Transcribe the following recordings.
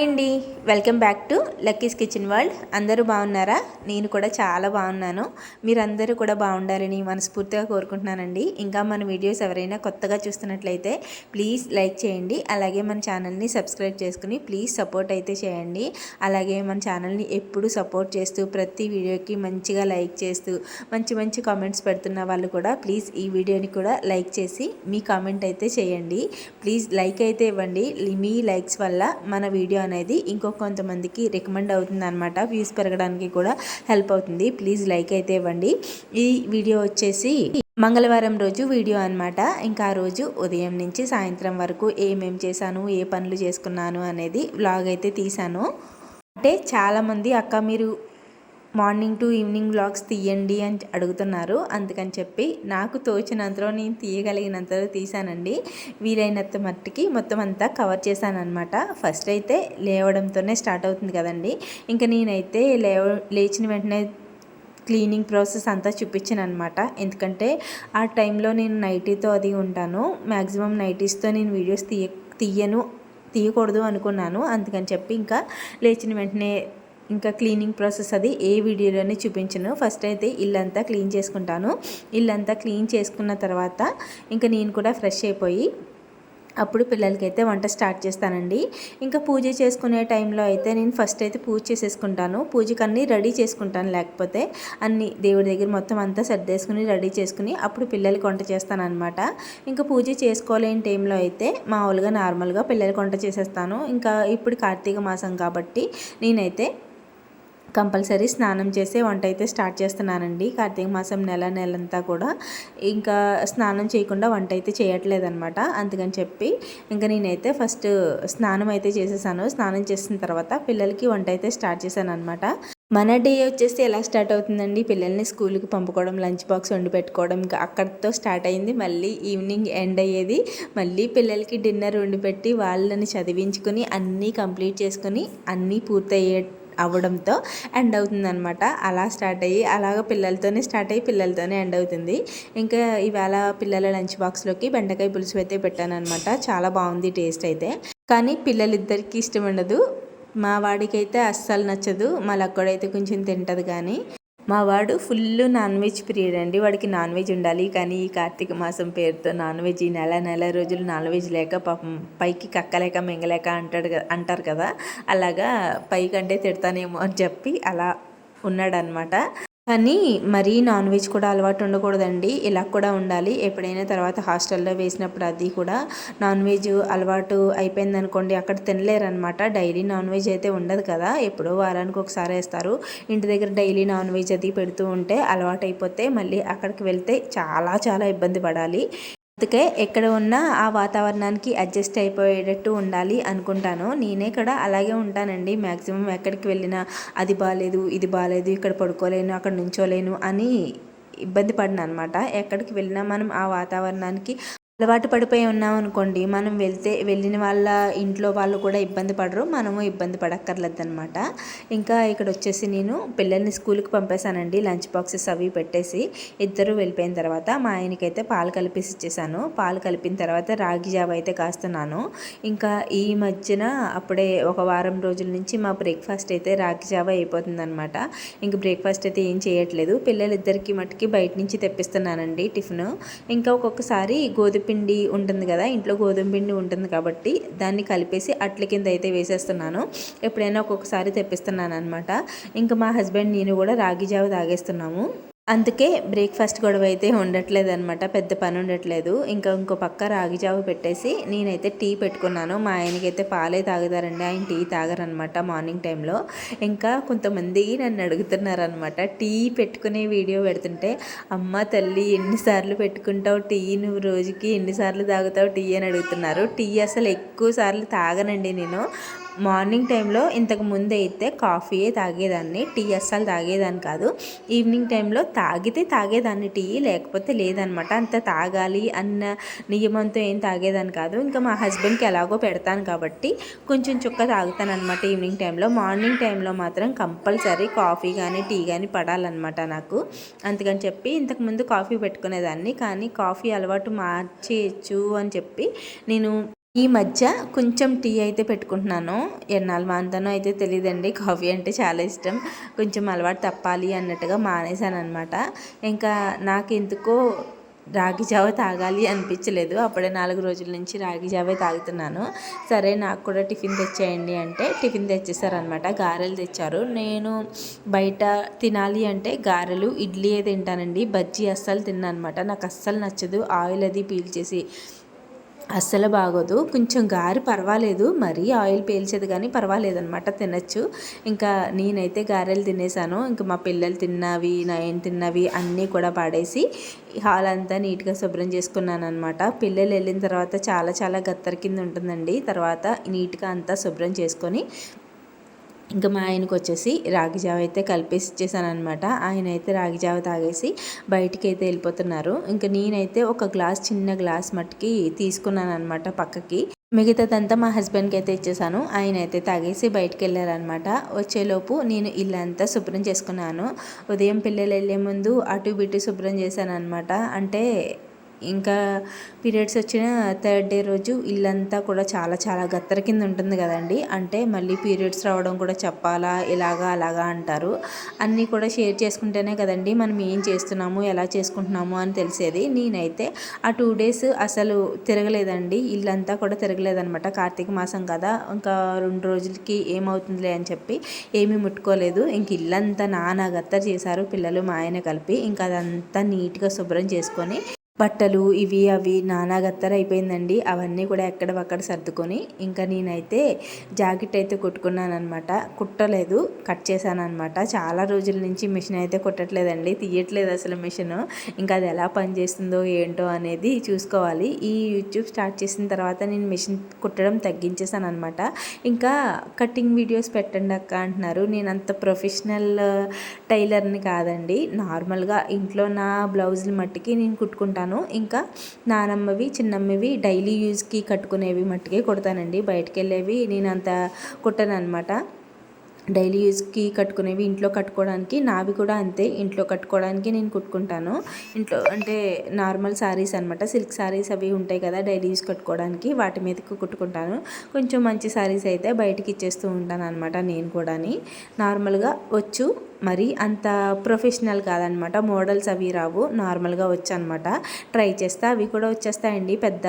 అండి welcome back to Lucky's kitchen world. అందరూ బాగున్నారా? నేను కూడా చాలా బాగున్నాను. మీరందరూ కూడా బాగుండాలని మనస్ఫూర్తిగా కోరుకుంటున్నానండి. ఇంకా మన వీడియోస్ ఎవరైనా కొత్తగా చూస్తున్నట్లయితే ప్లీజ్ లైక్ చేయండి. అలాగే మన ఛానల్ని సబ్స్క్రైబ్ చేసుకుని ప్లీజ్ సపోర్ట్ అయితే చేయండి. అలాగే మన ఛానల్ని ఎప్పుడు సపోర్ట్ చేస్తూ ప్రతి వీడియోకి మంచిగా లైక్ చేస్తూ మంచి మంచి కామెంట్స్ పెడుతున్న వాళ్ళు కూడా ప్లీజ్ ఈ వీడియోని కూడా లైక్ చేసి మీ కామెంట్ అయితే చేయండి. ప్లీజ్ లైక్ అయితే ఇవ్వండి. మీ లైక్స్ వల్ల మన వీడియో అనేది ఇంకో కొంతమందికి రికమెండ్ అవుతుంది అనమాట వ్యూస్ పెరగడానికి కూడా హెల్ప్ అవుతుంది. ప్లీజ్ లైక్ అయితే ఇవ్వండి. ఈ వీడియో వచ్చేసి మంగళవారం రోజు వీడియో అనమాట ఇంకా ఆ రోజు ఉదయం నుంచి సాయంత్రం వరకు ఏమేం చేశాను ఏ పనులు చేసుకున్నాను అనేది వ్లాగ్ అయితే తీశాను. అంటే చాలామంది అక్క మీరు మార్నింగ్ టు ఈవినింగ్ బ్లాగ్స్ తీయండి అని అడుగుతున్నారు. అందుకని చెప్పి నాకు తోచినంతలో నేను తీయగలిగినంతలో తీసానండి వీలైనంత మట్టికి మొత్తం అంతా కవర్ చేశానమాట ఫస్ట్ అయితే లేవడంతోనే స్టార్ట్ అవుతుంది కదండి. ఇంకా నేనైతే లేవ లేచిన వెంటనే క్లీనింగ్ ప్రాసెస్ అంతా చూపించాను అనమాట ఎందుకంటే ఆ టైంలో నేను నైటీతో అది ఉంటాను. మ్యాక్సిమం నైటీస్తో నేను వీడియోస్ తీయ తీయను తీయకూడదు అనుకున్నాను. అందుకని చెప్పి ఇంకా లేచిన వెంటనే ఇంకా క్లీనింగ్ ప్రాసెస్ అది ఏ వీడియోలోనే చూపించను. ఫస్ట్ అయితే ఇల్లంతా క్లీన్ చేసుకుంటాను. ఇల్లంతా క్లీన్ చేసుకున్న తర్వాత ఇంకా నేను కూడా ఫ్రెష్ అయిపోయి అప్పుడు పిల్లలకైతే వంట స్టార్ట్ చేస్తానండి. ఇంకా పూజ చేసుకునే టైంలో అయితే నేను ఫస్ట్ అయితే పూజ చేసేసుకుంటాను. పూజకి అన్నీ రెడీ చేసుకుంటాను. లేకపోతే అన్ని దేవుడి దగ్గర మొత్తం అంతా సర్దేసుకుని రెడీ చేసుకుని అప్పుడు పిల్లలకి వంట చేస్తాను అనమాట ఇంకా పూజ చేసుకోలేని టైంలో అయితే మామూలుగా నార్మల్గా పిల్లలకి వంట చేసేస్తాను. ఇంకా ఇప్పుడు కార్తీక మాసం కాబట్టి నేనైతే కంపల్సరీ స్నానం చేసే వంట అయితే స్టార్ట్ చేస్తున్నానండి. కార్తీక మాసం నెల నెలంతా కూడా ఇంకా స్నానం చేయకుండా వంట అయితే చేయట్లేదనమాట అందుకని చెప్పి ఇంకా నేనైతే ఫస్ట్ స్నానం అయితే చేసేసాను. స్నానం చేసిన తర్వాత పిల్లలకి వంట అయితే స్టార్ట్ చేశాను అనమాట మన డే వచ్చేసి ఎలా స్టార్ట్ అవుతుందండి? పిల్లల్ని స్కూల్కి పంపుకోవడం లంచ్ బాక్స్ వండి పెట్టుకోవడం ఇంకా అక్కడితో స్టార్ట్ అయింది. మళ్ళీ ఈవినింగ్ ఎండ్ అయ్యేది. మళ్ళీ పిల్లలకి డిన్నర్ వండి పెట్టి వాళ్ళని చదివించుకొని అన్నీ కంప్లీట్ చేసుకొని అన్నీ పూర్తయ్యే అవ్వడంతో ఎండ్ అవుతుంది అనమాట అలా స్టార్ట్ అయ్యి అలాగ పిల్లలతోనే స్టార్ట్ అయ్యి పిల్లలతోనే ఎండ్ అవుతుంది. ఇంకా ఇవాళ పిల్లల లంచ్ బాక్స్లోకి బెండకాయ పులుసు అయితే పెట్టాను అనమాట చాలా బాగుంది టేస్ట్ అయితే. కానీ పిల్లలిద్దరికీ ఇష్టం ఉండదు. మా వాడికైతే అస్సలు నచ్చదు. మా లక్కడైతే కొంచెం తింటది కానీ. మా వాడు ఫుల్ నాన్ వెజ్ పీరియడ్ అండి. వాడికి నాన్ వెజ్ ఉండాలి. కానీ ఈ కార్తీక మాసం పేరుతో నాన్ వెజ్ ఈ నెల నెల రోజులు నాన్ వెజ్ లేక పాపం పైకి కక్కలేక మింగలేక అంటాడు అంటారు కదా. అలాగా పైకంటే తిడతానేమో అని చెప్పి అలా ఉన్నాడనమాట కానీ మరీ నాన్ వెజ్ కూడా అలవాటు ఉండకూడదండి. ఇలా కూడా ఉండాలి. ఎప్పుడైనా తర్వాత హాస్టల్లో వేసినప్పుడు అది కూడా నాన్ వెజ్ అలవాటు అయిపోయింది అనుకోండి అక్కడ తినలేరనమాట. డైలీ నాన్ వెజ్ అయితే ఉండదు కదా. ఎప్పుడో వారానికి ఒకసారి వేస్తారు. ఇంటి దగ్గర డైలీ నాన్ వెజ్ అది పెడుతూ ఉంటే అలవాటు అయిపోతే మళ్ళీ అక్కడికి వెళ్తే చాలా చాలా ఇబ్బంది పడాలి. అందుకే ఎక్కడ ఉన్నా ఆ వాతావరణానికి అడ్జస్ట్ అయిపోయేటట్టు ఉండాలి అనుకుంటాను. నేనే కూడా అలాగే ఉంటానండి. మ్యాక్సిమం ఎక్కడికి వెళ్ళినా అది బాగాలేదు ఇది బాగాలేదు ఇక్కడ పడుకోలేను అక్కడ నుంచోలేను అని ఇబ్బంది పడిన అనమాట ఎక్కడికి వెళ్ళినా మనం ఆ వాతావరణానికి అలవాటు పడిపోయి ఉన్నాం అనుకోండి మనం వెళ్తే వెళ్ళిన వాళ్ళ ఇంట్లో వాళ్ళు కూడా ఇబ్బంది పడరు మనము ఇబ్బంది పడక్కర్లేదనమాట ఇంకా ఇక్కడ వచ్చేసి నేను పిల్లల్ని స్కూల్కి పంపేశానండి లంచ్ బాక్సెస్ అవి పెట్టేసి ఇద్దరు వెళ్ళిపోయిన తర్వాత మా ఆయనకైతే పాలు కలిపేసి ఇచ్చేసాను పాలు కలిపిన తర్వాత రాగి జావ అయితే కాస్తున్నాను. ఇంకా ఈ మధ్యన అప్పుడే ఒక వారం రోజుల నుంచి మా బ్రేక్ఫాస్ట్ అయితే రాగి జావ అయిపోతుందనమాట ఇంక బ్రేక్ఫాస్ట్ అయితే ఏం చేయట్లేదు. పిల్లలిద్దరికి మట్టుకి బయట నుంచి తెప్పిస్తున్నానండి టిఫిన్. ఇంకా ఒక్కొక్కసారి గోధుమ పిండి ఉంటుంది కదా ఇంట్లో గోధుమ పిండి ఉంటుంది కాబట్టి దాన్ని కలిపేసి అట్ల కింద అయితే వేసేస్తున్నాను. ఎప్పుడైనా ఒక్కొక్కసారి తెప్పిస్తున్నాను అనమాట ఇంకా మా హస్బెండ్ నేను కూడా రాగి జావ తాగేస్తున్నాము. అందుకే బ్రేక్ఫాస్ట్ గొడవ అయితే ఉండట్లేదు అనమాట పెద్ద పని ఉండట్లేదు ఇంకా ఇంకో పక్క రాగిజావు పెట్టేసి నేనైతే టీ పెట్టుకున్నాను. మా ఆయనకైతే పాలే తాగుతారండి. ఆయన టీ తాగరనమాట మార్నింగ్ టైంలో. ఇంకా కొంతమంది నన్ను అడుగుతున్నారనమాట టీ పెట్టుకునే వీడియో పెడుతుంటే అమ్మ తల్లి ఎన్నిసార్లు పెట్టుకుంటావు టీ? నువ్వు రోజుకి ఎన్నిసార్లు తాగుతావు టీ? అని అడుగుతున్నారు. టీ అసలు ఎక్కువ సార్లు తాగనండి నేను. మార్నింగ్ టైంలో ఇంతకు ముందు అయితే కాఫీయే తాగేదాన్ని టీ అస్సలు తాగేదాన్ని కాదు. ఈవినింగ్ టైంలో తాగితే తాగేదాన్ని టీ లేకపోతే లేదనమాట. అంత తాగాలి అన్న నియమంతో ఏం తాగేదాన్ని కాదు. ఇంకా మా హస్బెండ్కి ఎలాగో పెడతాను కాబట్టి కొంచెం చుక్క తాగుతాను అనమాట ఈవినింగ్ టైంలో. మార్నింగ్ టైంలో మాత్రం కంపల్సరీ కాఫీ కానీ టీ కానీ పడాలన్నమాట నాకు. అందుకని చెప్పి ఇంతకుముందు కాఫీ పెట్టుకునేదాన్ని. కానీ కాఫీ అలవాటు మార్చేయచ్చు అని చెప్పి నేను ఈ మధ్య కొంచెం టీ అయితే పెట్టుకుంటున్నాను. ఎన్నాళ్ళు మానుతానో అయితే తెలియదండి కాఫీ అంటే చాలా ఇష్టం. కొంచెం అలవాటు తప్పాలి అన్నట్టుగా మానేశాను అనమాట ఇంకా నాకు ఎందుకో రాగి జావ తాగాలి అనిపించలేదు. అప్పుడే నాలుగు రోజుల నుంచి రాగి జావే తాగుతున్నాను. సరే నాకు కూడా టిఫిన్ తెచ్చేయండి అంటే టిఫిన్ తెచ్చేసారనమాట గారెలు తెచ్చారు. నేను బయట తినాలి అంటే గారెలు ఇడ్లీ తింటానండి. బజ్జీ అస్సలు తిన్నాను అనమాట నాకు అస్సలు నచ్చదు. ఆయిల్ అది పీల్చేసి అస్సలు బాగోదు. కొంచెం గారి పర్వాలేదు. మరీ ఆయిల్ పేల్చేది కానీ పర్వాలేదు అనమాట తినచ్చు. ఇంకా నేనైతే గారెలు తినేసాను. ఇంకా మా పిల్లలు తిన్నవి నేను తిన్నవి అన్నీ కూడా పాడేసి హాల్ అంతా నీట్గా శుభ్రం చేసుకున్నాను అనమాట పిల్లలు వెళ్ళిన తర్వాత చాలా చాలా గత్తర కింద ఉంటుందండి. తర్వాత నీట్గా అంతా శుభ్రం చేసుకొని ఇంకా మా ఆయనకు వచ్చేసి రాగి జావ అయితే కలిపేసి ఇచ్చేసాను అనమాట ఆయన అయితే రాగి జావ తాగేసి బయటికి అయితే వెళ్ళిపోతున్నారు. ఇంకా నేనైతే ఒక గ్లాస్ చిన్న గ్లాస్ మట్టుకి తీసుకున్నాను అనమాట పక్కకి. మిగతాదంతా మా హస్బెండ్కి అయితే ఇచ్చేసాను. ఆయన అయితే తాగేసి బయటికి వెళ్ళారనమాట వచ్చేలోపు నేను ఇల్లంతా శుభ్రం చేసుకున్నాను. ఉదయం పిల్లలు వెళ్ళే ముందు అటు బిటు శుభ్రం చేశాను అనమాట అంటే ఇంకా పీరియడ్స్ వచ్చిన థర్డ్ డే రోజు ఇల్లంతా కూడా చాలా చాలా గత్తర కింద ఉంటుంది కదండి. అంటే మళ్ళీ పీరియడ్స్ రావడం కూడా చెప్పాలా ఇలాగా అలాగా అంటారు. అన్నీ కూడా షేర్ చేసుకుంటేనే కదండి మనం ఏం చేస్తున్నాము ఎలా చేసుకుంటున్నాము అని తెలిసేది. నేనైతే ఆ టూ డేస్ అసలు తిరగలేదండి. ఇల్లంతా కూడా తిరగలేదనమాట. కార్తీక మాసం కదా ఇంకా రెండు రోజులకి ఏమవుతుందిలే అని చెప్పి ఏమీ ముట్టుకోలేదు. ఇంక ఇల్లంతా నానా గత్తర చేశారు పిల్లలు మా ఆయన కలిపి. ఇంకా అదంతా నీట్గా శుభ్రం చేసుకొని బట్టలు ఇవి అవి నానా గత్తర అయిపోయిందండి. అవన్నీ కూడా ఎక్కడవక్కడ సర్దుకొని ఇంకా నేనైతే జాకెట్ అయితే కుట్టుకున్నాను అనమాట కుట్టలేదు కట్ చేశాను చాలా రోజుల నుంచి మిషన్ అయితే కుట్టట్లేదండి. తీయట్లేదు అసలు మిషన్. ఇంకా అది ఎలా పనిచేస్తుందో ఏంటో అనేది చూసుకోవాలి. ఈ యూట్యూబ్ స్టార్ట్ చేసిన తర్వాత నేను మిషన్ కుట్టడం తగ్గించేసాను అనమాట ఇంకా కటింగ్ వీడియోస్ పెట్టండి అక్క అంటున్నారు. నేను అంత ప్రొఫెషనల్ uh, టైలర్ని కాదండి. నార్మల్గా ఇంట్లో నా బ్లౌజులు మట్టికి నేను కుట్టుకుంటాను. కుడతాను. ఇంకా నానమ్మవి చిన్నమ్మవి డైలీ యూజ్కి కట్టుకునేవి మట్టుకే కుడతానండి. బయటకు వెళ్ళేవి నేను అంత కుట్టను అనమాట డైలీ యూజ్కి కట్టుకునేవి ఇంట్లో కట్టుకోవడానికి నావి కూడా అంతే. ఇంట్లో కట్టుకోవడానికి నేను కుట్టుకుంటాను. ఇంట్లో అంటే నార్మల్ శారీస్ అనమాట సిల్క్ శారీస్ అవి ఉంటాయి కదా డైలీ యూజ్ కట్టుకోవడానికి వాటి మీదకి కుట్టుకుంటాను. కొంచెం మంచి శారీస్ అయితే బయటికి ఇచ్చేస్తూ ఉంటాను అనమాట నేను కూడా నార్మల్గా వచ్చు. మరి అంత ప్రొఫెషనల్ కాదనమాట. మోడల్స్ అవి రావు. నార్మల్గా వచ్చనమాట. ట్రై చేస్తే అవి కూడా వచ్చేస్తాయండి. పెద్ద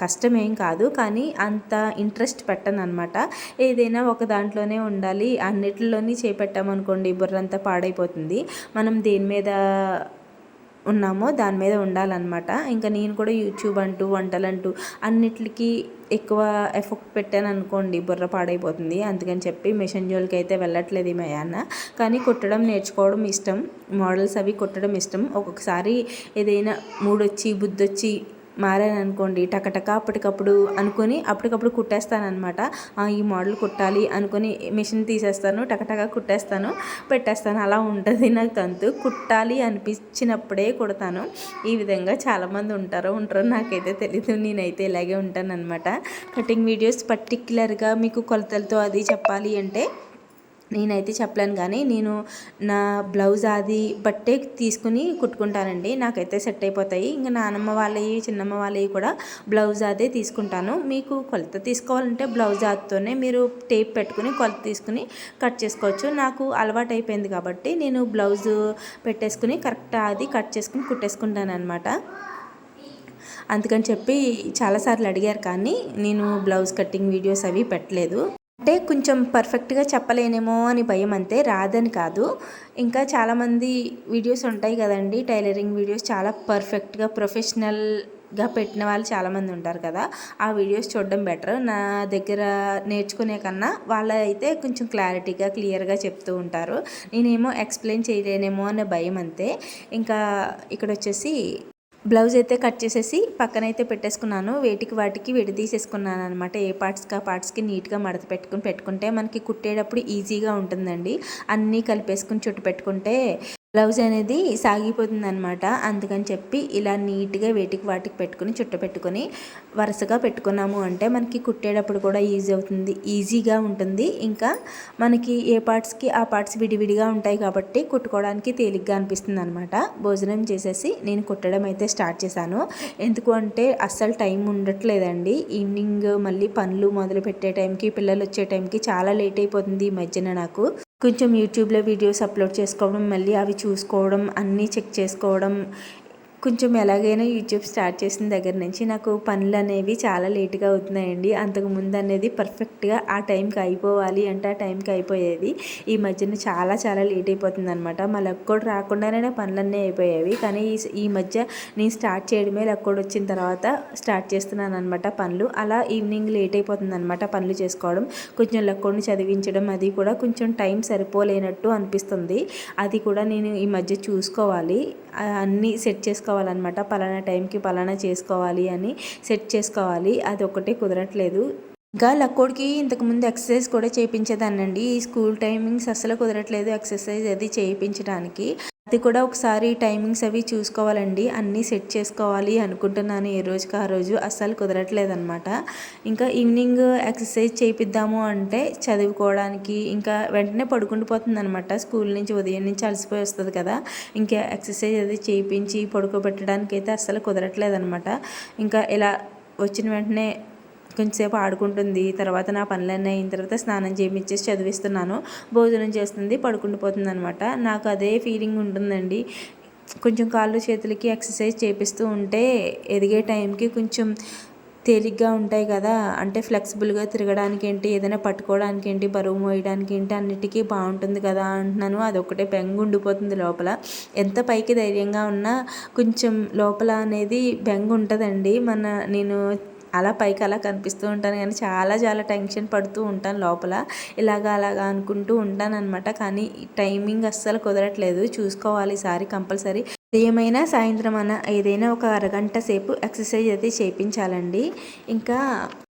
కష్టమేం కాదు. కానీ అంత ఇంట్రెస్ట్ పెట్టను అనమాట ఏదైనా ఒక దాంట్లోనే ఉండాలి. అన్నిటిలోని చేపెట్టామనుకోండి బుర్రంతా పాడైపోతుంది. మనం దేని మీద ఉన్నామో దాని మీద ఉండాలన్నమాట. ఇంకా నేను కూడా యూట్యూబ్ అంటూ వంటలంటూ అన్నిటికీ ఎక్కువ ఎఫెక్ట్ పెట్టాను అనుకోండి బుర్ర పాడైపోతుంది. అందుకని చెప్పి మిషన్ జోలికి అయితే వెళ్ళట్లేదు ఈ అన్న కానీ కుట్టడం నేర్చుకోవడం ఇష్టం. మోడల్స్ అవి కుట్టడం ఇష్టం. ఒక్కొక్కసారి ఏదైనా మూడొచ్చి బుద్ధొచ్చి మారాననుకోండి టకటక అప్పటికప్పుడు అనుకొని అప్పటికప్పుడు కుట్టేస్తానమాట ఈ మోడల్ కుట్టాలి అనుకొని మిషన్ తీసేస్తాను టకటక కుట్టేస్తాను పెట్టేస్తాను. అలా ఉంటుంది నాకు తంతు కుట్టాలి అనిపించినప్పుడే కుడతాను. ఈ విధంగా చాలామంది ఉంటారో ఉంటారో నాకైతే తెలీదు. నేనైతే ఇలాగే ఉంటానన్నమాట. కటింగ్ వీడియోస్ పర్టిక్యులర్గా మీకు కొలతలతో అది చెప్పాలి అంటే నేనైతే చెప్పలేను కానీ నేను నా బ్లౌజ్ అది బట్టే తీసుకుని కుట్టుకుంటానండి. నాకైతే సెట్ అయిపోతాయి. ఇంకా నానమ్మ వాళ్ళవి చిన్నమ్మ వాళ్ళవి కూడా బ్లౌజ్ అదే తీసుకుంటాను. మీకు కొలత తీసుకోవాలంటే బ్లౌజ్ అదితోనే మీరు టేప్ పెట్టుకుని కొలత తీసుకుని కట్ చేసుకోవచ్చు. నాకు అలవాటు అయిపోయింది కాబట్టి నేను బ్లౌజ్ పెట్టేసుకుని కరెక్ట్ అది కట్ చేసుకుని కుట్టేసుకుంటాను అనమాట అందుకని చెప్పి చాలాసార్లు అడిగారు కానీ నేను బ్లౌజ్ కటింగ్ వీడియోస్ అవి పెట్టలేదు. అంటే కొంచెం పర్ఫెక్ట్గా చెప్పలేనేమో అని భయం అంతే రాదని కాదు. ఇంకా చాలామంది వీడియోస్ ఉంటాయి కదండి టైలరింగ్ వీడియోస్ చాలా పర్ఫెక్ట్గా ప్రొఫెషనల్గా పెట్టిన వాళ్ళు చాలామంది ఉంటారు కదా. ఆ వీడియోస్ చూడడం బెటర్ నా దగ్గర నేర్చుకునే కన్నా వాళ్ళైతే కొంచెం క్లారిటీగా క్లియర్గా చెప్తూ ఉంటారు. నేనేమో ఎక్స్ప్లెయిన్ చేయలేనేమో అనే భయం అంతే. ఇంకా ఇక్కడ వచ్చేసి బ్లౌజ్ అయితే కట్ చేసేసి పక్కనైతే పెట్టేసుకున్నాను. వేటికి వాటికి విడదీసేసుకున్నాను అనమాట ఏ పార్ట్స్కి ఆ పార్ట్స్కి నీట్గా మడత పెట్టుకుని పెట్టుకుంటే మనకి కుట్టేటప్పుడు ఈజీగా ఉంటుందండి. అన్నీ కలిపేసుకుని చుట్టు పెట్టుకుంటే బ్లౌజ్ అనేది సాగిపోతుంది అనమాట అందుకని చెప్పి ఇలా నీట్గా వేటికి వాటికి పెట్టుకుని చుట్ట పెట్టుకొని వరుసగా పెట్టుకున్నాము అంటే మనకి కుట్టేటప్పుడు కూడా ఈజీ అవుతుంది. ఈజీగా ఉంటుంది. ఇంకా మనకి ఏ పార్ట్స్కి ఆ పార్ట్స్ విడివిడిగా ఉంటాయి కాబట్టి కుట్టుకోవడానికి తేలిగ్గా అనిపిస్తుంది అనమాట భోజనం చేసేసి నేను కుట్టడం అయితే స్టార్ట్ చేశాను. ఎందుకు అంటే అస్సలు టైం ఉండట్లేదండి. ఈవినింగ్ మళ్ళీ పనులు మొదలు పెట్టే టైంకి పిల్లలు వచ్చే టైంకి చాలా లేట్ అయిపోతుంది ఈ మధ్యన నాకు. కొంచెం యూట్యూబ్లో వీడియోస్ అప్లోడ్ చేసుకోవడం మళ్ళీ అవి చూసుకోవడం అన్నీ చెక్ చేసుకోవడం కొంచెం ఎలాగైనా యూట్యూబ్ స్టార్ట్ చేసిన దగ్గర నుంచి నాకు పనులు అనేవి చాలా లేట్గా అవుతున్నాయండి. అంతకు ముందు అనేది పర్ఫెక్ట్గా ఆ టైంకి అయిపోవాలి అంటే ఆ టైంకి అయిపోయేది. ఈ మధ్యన చాలా చాలా లేట్ అయిపోతుంది అనమాట మా లక్కోడు రాకుండానే పనులన్నీ అయిపోయేవి. కానీ ఈ మధ్య నేను స్టార్ట్ చేయడమే లక్కోడు వచ్చిన తర్వాత స్టార్ట్ చేస్తున్నాను అనమాట పనులు. అలా ఈవినింగ్ లేట్ అయిపోతుంది అనమాట పనులు చేసుకోవడం. కొంచెం లక్కోడిని చదివించడం అది కూడా కొంచెం టైం సరిపోలేనట్టు అనిపిస్తుంది. అది కూడా నేను ఈ మధ్య చూసుకోవాలి. అన్నీ సెట్ చేసుకోవాలన్నమాట. పలానా టైంకి పలానా చేసుకోవాలి అని సెట్ చేసుకోవాలి. అది ఒకటే కుదరట్లేదు. ఇంకా లక్కోడికి ఇంతకుముందు ఎక్సర్సైజ్ కూడా చేయించేదానండి ఈ స్కూల్ టైమింగ్స్ అస్సలు కుదరట్లేదు ఎక్సర్సైజ్ అది చేయించడానికి. అది కూడా ఒకసారి టైమింగ్స్ అవి చూసుకోవాలండి. అన్నీ సెట్ చేసుకోవాలి అనుకుంటున్నాను ఏ రోజుకి ఆ రోజు. అస్సలు కుదరట్లేదనమాట ఇంకా ఈవినింగ్ ఎక్సర్సైజ్ చేయిద్దాము అంటే చదువుకోవడానికి ఇంకా వెంటనే పడుకుండిపోతుంది పోతుందనమాట స్కూల్ నుంచి ఉదయం నుంచి అలసిపోయి వస్తుంది కదా. ఇంకా ఎక్సర్సైజ్ అది చేయించి పడుకోబెట్టడానికి అయితే అస్సలు కుదరట్లేదనమాట ఇంకా ఇలా వచ్చిన వెంటనే కొంచెంసేపు ఆడుకుంటుంది. తర్వాత నా పనులన్నీ అయిన తర్వాత స్నానం చేయించేసి చదివిస్తున్నాను. భోజనం చేస్తుంది పడుకుండిపోతుంది అనమాట నాకు అదే ఫీలింగ్ ఉంటుందండి. కొంచెం కాళ్ళు చేతులకి ఎక్సర్సైజ్ చేపిస్తూ ఉంటే ఎదిగే టైంకి కొంచెం తేలిగ్గా ఉంటాయి కదా. అంటే ఫ్లెక్సిబుల్గా తిరగడానికి ఏంటి ఏదైనా పట్టుకోవడానికి ఏంటి బరువు మోయడానికి ఏంటి అన్నిటికీ బాగుంటుంది కదా అంటున్నాను. అదొకటే బెంగ ఉండిపోతుంది లోపల. ఎంత పైకి ధైర్యంగా ఉన్నా కొంచెం లోపల అనేది బెంగ ఉంటుందండి. మన నేను అలా పైకి అలా కనిపిస్తూ ఉంటాను కానీ చాలా చాలా టెన్షన్ పడుతూ ఉంటాను లోపల. ఇలాగా అలాగా అనుకుంటూ ఉంటాను అనమాట కానీ టైమింగ్ అస్సలు కుదరట్లేదు. చూసుకోవాలి ఈసారి కంపల్సరీ. ఏమైనా సాయంత్రం అన్న ఏదైనా ఒక అరగంట సేపు ఎక్సర్సైజ్ అయితే చేయించాలండి ఇంకా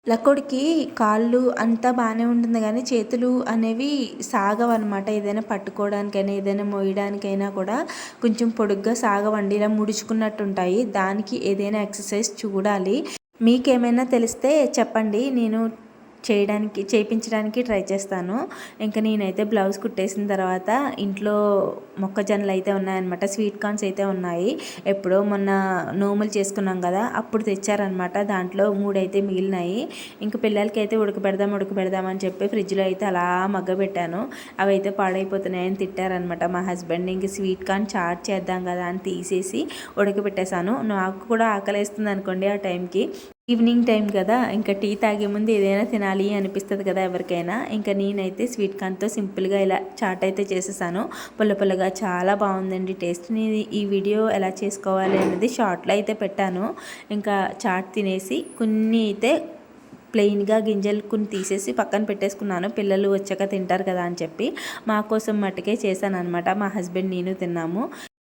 లక్కుడికి కాళ్ళు అంతా బాగానే ఉంటుంది కానీ చేతులు అనేవి సాగవన్నమాట. ఏదైనా పట్టుకోవడానికైనా ఏదైనా మోయడానికైనా కూడా కొంచెం పొడుగ్గా సాగవండి. ఇలా ముడుచుకున్నట్టు ఉంటాయి. దానికి ఏదైనా ఎక్సర్సైజ్ చూడాలి. మీకేమైనా తెలిస్తే చెప్పండి. నేను చేయడానికి చేయించడానికి ట్రై చేస్తాను. ఇంకా నేనైతే బ్లౌజ్ కుట్టేసిన తర్వాత ఇంట్లో మొక్కజొన్నలు అయితే ఉన్నాయన్నమాట స్వీట్ కార్న్స్ అయితే ఉన్నాయి. ఎప్పుడో మొన్న నోములు చేసుకున్నాం కదా అప్పుడు తెచ్చారనమాట దాంట్లో మూడు అయితే మిగిలినాయి. ఇంకా పిల్లలకి అయితే ఉడకబెడదాం ఉడకబెడదాం అని చెప్పి ఫ్రిడ్జ్లో అయితే అలా మగ్గబెట్టాను. అవి అయితే పాడైపోతున్నాయని తిట్టారనమాట మా హస్బెండ్. ఇంక స్వీట్ కార్న్ చాట్ చేద్దాం కదా అని తీసేసి ఉడకబెట్టేశాను. నాకు కూడా ఆకలిస్తుంది అనుకోండి ఆ టైంకి. ఈవినింగ్ టైం కదా ఇంకా టీ తాగే ముందు ఏదైనా తినాలి అనిపిస్తుంది కదా ఎవరికైనా. ఇంకా నేనైతే స్వీట్ కార్న్తో సింపుల్గా ఇలా చాట్ అయితే చేసేసాను. పుల్ల పుల్లగా చాలా బాగుందండి టేస్ట్. నేను ఈ వీడియో ఎలా చేసుకోవాలి అనేది షార్ట్లో అయితే పెట్టాను. ఇంకా చాట్ తినేసి కొన్ని అయితే ప్లెయిన్గా గింజలు కొన్ని తీసేసి పక్కన పెట్టేసుకున్నాను. పిల్లలు వచ్చాక తింటారు కదా అని చెప్పి. మా కోసం మట్టుకే చేశాను అనమాట మా హస్బెండ్ నేను తిన్నాము.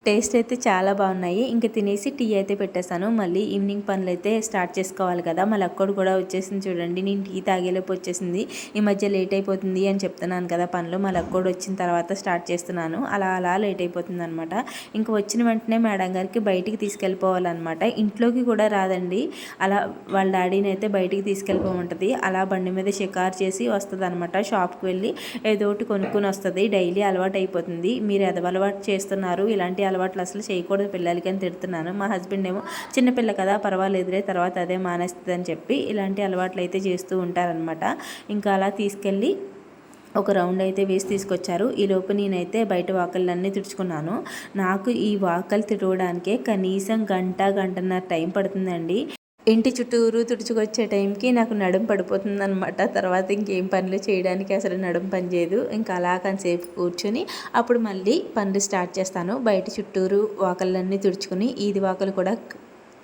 టేస్ట్ అయితే చాలా బాగున్నాయి. ఇంకా తినేసి టీ అయితే పెట్టేశాను. మళ్ళీ ఈవినింగ్ పనులు అయితే స్టార్ట్ చేసుకోవాలి కదా. మళ్ళీ అక్కడ కూడా వచ్చేసింది చూడండి. నేను టీ తాగేలోపు వచ్చేసింది. ఈ మధ్య లేట్ అయిపోతుంది అని చెప్తున్నాను కదా పనులు. మళ్ళీ అక్కడ వచ్చిన తర్వాత స్టార్ట్ చేస్తున్నాను. అలా అలా లేట్ అయిపోతుంది అనమాట ఇంకా వచ్చిన వెంటనే మేడం గారికి బయటికి తీసుకెళ్ళిపోవాలన్నమాట. ఇంట్లోకి కూడా రాదండి. అలా వాళ్ళ డాడీని అయితే బయటికి తీసుకెళ్ళిపోమంటుంది. అలా బండి మీద షికారు చేసి వస్తుంది అనమాట షాప్కి వెళ్ళి ఏదో ఒకటి కొనుక్కొని వస్తుంది. డైలీ అలవాటు అయిపోతుంది మీరు ఎదవలవాటు చేస్తున్నారు. ఇలాంటి అలవాట్లు అసలు చేయకూడదు పిల్లలకి అని తిడుతున్నాను. మా హస్బెండ్ ఏమో చిన్నపిల్ల కదా పర్వాలేదులే తర్వాత అదే మానేస్తుంది అని చెప్పి ఇలాంటి అలవాట్లు అయితే చేస్తూ ఉంటారనమాట ఇంకా అలా తీసుకెళ్ళి ఒక రౌండ్ అయితే వేసి తీసుకొచ్చారు. ఈ లోపు నేనైతే బయట వాకళ్ళన్నీ తుడుచుకున్నాను. నాకు ఈ వాకలు తిరగడానికే కనీసం గంట గంటన్నర టైం పడుతుందండి. ఇంటి చుట్టూరు తుడుచుకొచ్చే టైంకి నాకు నడుం పడిపోతుంది అనమాట తర్వాత ఇంకేం పనులు చేయడానికి అసలు నడుం పనిచేయదు. ఇంకా అలా కాసేపు కూర్చొని అప్పుడు మళ్ళీ పనులు స్టార్ట్ చేస్తాను. బయట చుట్టూరు వాకళ్ళన్నీ తుడుచుకుని ఈది వాకలు కూడా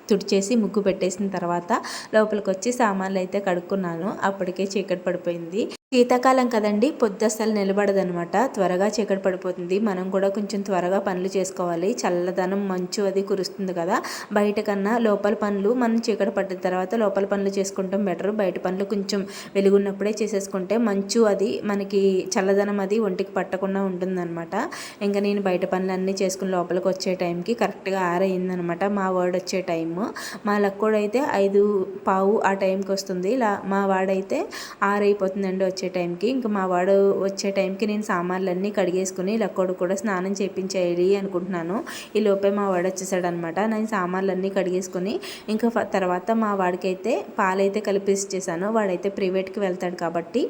తుడిచేసి ముగ్గు పెట్టేసిన తర్వాత లోపలికి వచ్చి సామాన్లు అయితే కడుక్కున్నాను. అప్పటికే చీకటి పడిపోయింది. శీతాకాలం కదండి పొద్దు నిలబడదనమాట. త్వరగా చీకటి పడిపోతుంది. మనం కూడా కొంచెం త్వరగా పనులు చేసుకోవాలి. చల్లదనం మంచు అది కురుస్తుంది కదా. బయట కన్నా లోపల పనులు మనం చీకటి పడ్డ తర్వాత లోపల పనులు చేసుకుంటాం బెటర్. బయట పనులు కొంచెం వెలుగున్నప్పుడే చేసేసుకుంటే మంచు అది మనకి చల్లదనం అది ఒంటికి పట్టకుండా ఉంటుందన్నమాట ఇంకా నేను బయట పనులన్నీ చేసుకుని లోపలికి వచ్చే టైంకి కరెక్ట్గా ఆరయిందనమాట మా వాడు వచ్చే టైము. మా లక్కోడైతే ఐదు పావు ఆ టైంకి వస్తుంది. ఇలా మా వాడైతే ఆరైపోతుందండి వచ్చే వచ్చే టైంకి ఇంకా మా వాడు వచ్చే టైంకి నేను సామాన్లన్నీ కడిగేసుకుని లక్కోడు కూడా స్నానం చేయించేయాలి అనుకుంటున్నాను. ఈ లోపే మా వాడు వచ్చేసాడు అనమాట నేను సామాన్లన్నీ కడిగేసుకుని ఇంకా తర్వాత మా వాడికైతే పాలైతే కలిపి ఇచ్చేసాను వాడైతే ప్రైవేట్కి వెళ్తాడు కాబట్టి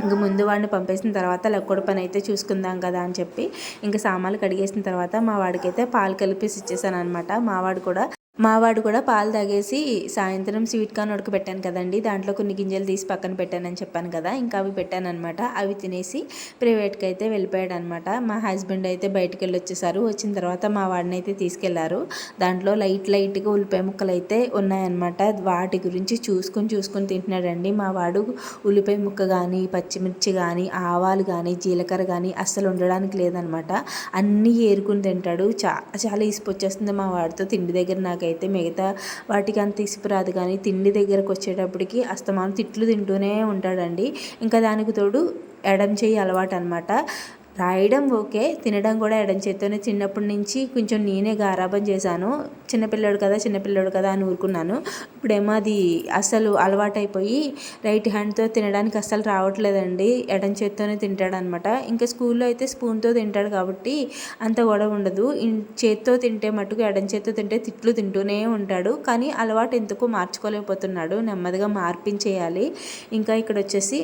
ఇంక ముందు వాడిని పంపేసిన తర్వాత లక్కుడు పని అయితే చూసుకుందాం కదా అని చెప్పి ఇంకా సామాన్లు కడిగేసిన తర్వాత మా వాడికైతే పాలు కలిపేసి ఇచ్చేసాను అనమాట మా వాడు కూడా మావాడు కూడా పాలు తాగేసి సాయంత్రం స్వీట్ కార్న్ ఉడకబెట్టాను కదండి. దాంట్లో కొన్ని గింజలు తీసి పక్కన పెట్టానని చెప్పాను కదా ఇంకా అవి పెట్టాను అనమాట అవి తినేసి ప్రైవేట్కి అయితే వెళ్ళిపోయాడు అనమాట మా హస్బెండ్ అయితే బయటకు వెళ్ళి వచ్చేసారు వచ్చిన తర్వాత మా వాడిని అయితే తీసుకెళ్ళారు. దాంట్లో లైట్ లైట్గా ఉల్లిపాయ ముక్కలు అయితే ఉన్నాయన్నమాట. వాటి గురించి చూసుకొని చూసుకొని తింటున్నాడండి. మా వాడు ఉల్లిపాయ ముక్క కానీ పచ్చిమిర్చి కానీ ఆవాలు కానీ జీలకర్ర కానీ అస్సలు ఉండడానికి లేదనమాట అన్నీ ఏరుకుని తింటాడు. చా చాలా ఇసుపొచ్చేస్తుంది మా వాడితో తిండి దగ్గర నాకు నాకైతే మిగతా వాటికి అంత ఇసుపురాదు కానీ తిండి దగ్గరకు వచ్చేటప్పటికి అస్తమానం తిట్లు తింటూనే ఉంటాడండి. ఇంకా దానికి తోడు ఎడం చేయి అలవాటు అనమాట రాయడం ఓకే తినడం కూడా ఎడం చేత్తోనే చిన్నప్పటి నుంచి కొంచెం నేనే గారాబం చేశాను. చిన్నపిల్లడు కదా చిన్నపిల్లడు కదా అని ఊరుకున్నాను. ఇప్పుడేమో అది అసలు అలవాటైపోయి రైట్ హ్యాండ్తో తినడానికి అస్సలు రావట్లేదండి. ఎడం చేత్తోనే తింటాడనమాట. ఇంకా స్కూల్లో అయితే స్పూన్తో తింటాడు కాబట్టి అంత గొడవ ఉండదు. చేత్తో తింటే మటుకు ఎడం చేత్తో తింటే తిట్లు తింటూనే ఉంటాడు. కానీ అలవాటు ఎందుకు మార్చుకోలేకపోతున్నాడు. నెమ్మదిగా మార్పించేయాలి. ఇంకా ఇక్కడ వచ్చేసి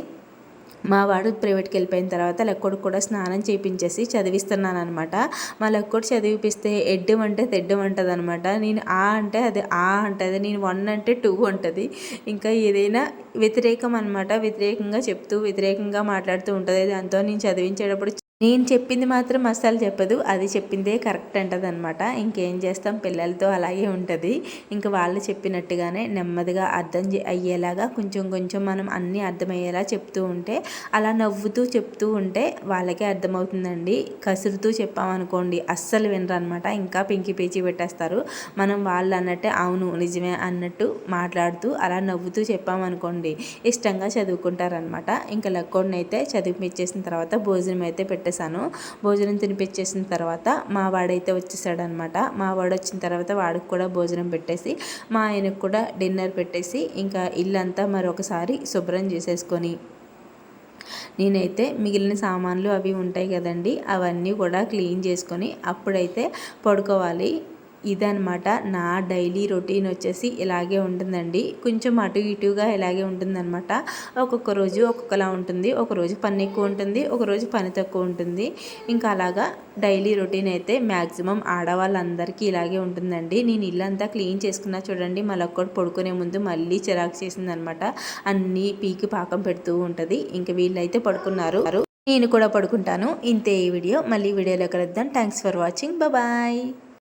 మా వాడు ప్రైవేట్కి వెళ్ళిపోయిన తర్వాత లెక్కడు కూడా స్నానం చేయించేసి చదివిస్తున్నాను అనమాట మా లెక్కడు చదివిపిస్తే ఎడ్డం అంటే తెడ్డం అంటుంది అనమాట నేను ఆ అంటే అది ఆ అంటుంది నేను వన్ అంటే టూ అంటుంది. ఇంకా ఏదైనా వ్యతిరేకం అనమాట వ్యతిరేకంగా చెప్తూ వ్యతిరేకంగా మాట్లాడుతూ ఉంటుంది. దాంతో నేను చదివించేటప్పుడు నేను చెప్పింది మాత్రం అస్సలు చెప్పదు. అది చెప్పిందే కరెక్ట్ అంటది అనమాట ఇంకేం చేస్తాం? పిల్లలతో అలాగే ఉంటుంది. ఇంకా వాళ్ళు చెప్పినట్టుగానే నెమ్మదిగా అర్థం అయ్యేలాగా కొంచెం కొంచెం మనం అన్నీ అర్థమయ్యేలా చెప్తూ ఉంటే అలా నవ్వుతూ చెప్తూ ఉంటే వాళ్ళకే అర్థమవుతుందండి. కసురుతూ చెప్పామనుకోండి అస్సలు వినరు అనమాట ఇంకా పింకి పేచి పెట్టేస్తారు. మనం వాళ్ళు అన్నట్టే అవును నిజమే అన్నట్టు మాట్లాడుతూ అలా నవ్వుతూ చెప్పామనుకోండి ఇష్టంగా చదువుకుంటారనమాట ఇంకా లెక్కోడిని అయితే చదివిపించేసిన తర్వాత భోజనం అయితే పెట్టే పెట్టేశాను భోజనం తినిపించేసిన తర్వాత మా వాడైతే వచ్చేసాడనమాట. మా వాడు వచ్చిన తర్వాత వాడికి కూడా భోజనం పెట్టేసి మా ఆయనకు కూడా డిన్నర్ పెట్టేసి ఇంకా ఇల్లంతా మరొకసారి శుభ్రం చేసేసుకొని నేనైతే మిగిలిన సామాన్లు అవి ఉంటాయి కదండి అవన్నీ కూడా క్లీన్ చేసుకొని అప్పుడైతే పడుకోవాలి. ఇదనమాట నా డైలీ రొటీన్ వచ్చేసి ఇలాగే ఉంటుందండి. కొంచెం అటు ఇటుగా ఇలాగే ఉంటుందన్నమాట. ఒక్కొక్క రోజు ఒక్కొక్కలా ఉంటుంది. ఒక రోజు పని ఎక్కువ ఉంటుంది. ఒక రోజు పని తక్కువ ఉంటుంది. ఇంకా అలాగా డైలీ రొటీన్ అయితే మ్యాక్సిమం ఆడవాళ్ళందరికీ ఇలాగే ఉంటుందండి. నేను ఇల్లంతా క్లీన్ చేసుకున్నా చూడండి మళ్ళీ ఒక్కటి పడుకునే ముందు మళ్ళీ చిరాకు చేసిందనమాట అన్నీ పీకి పాకం పెడుతూ ఉంటుంది. ఇంకా వీళ్ళైతే పడుకున్నారు. నేను కూడా పడుకుంటాను. ఇంతే ఈ వీడియో. మళ్ళీ వీడియోలో కలుద్దాం. Thanks for watching bye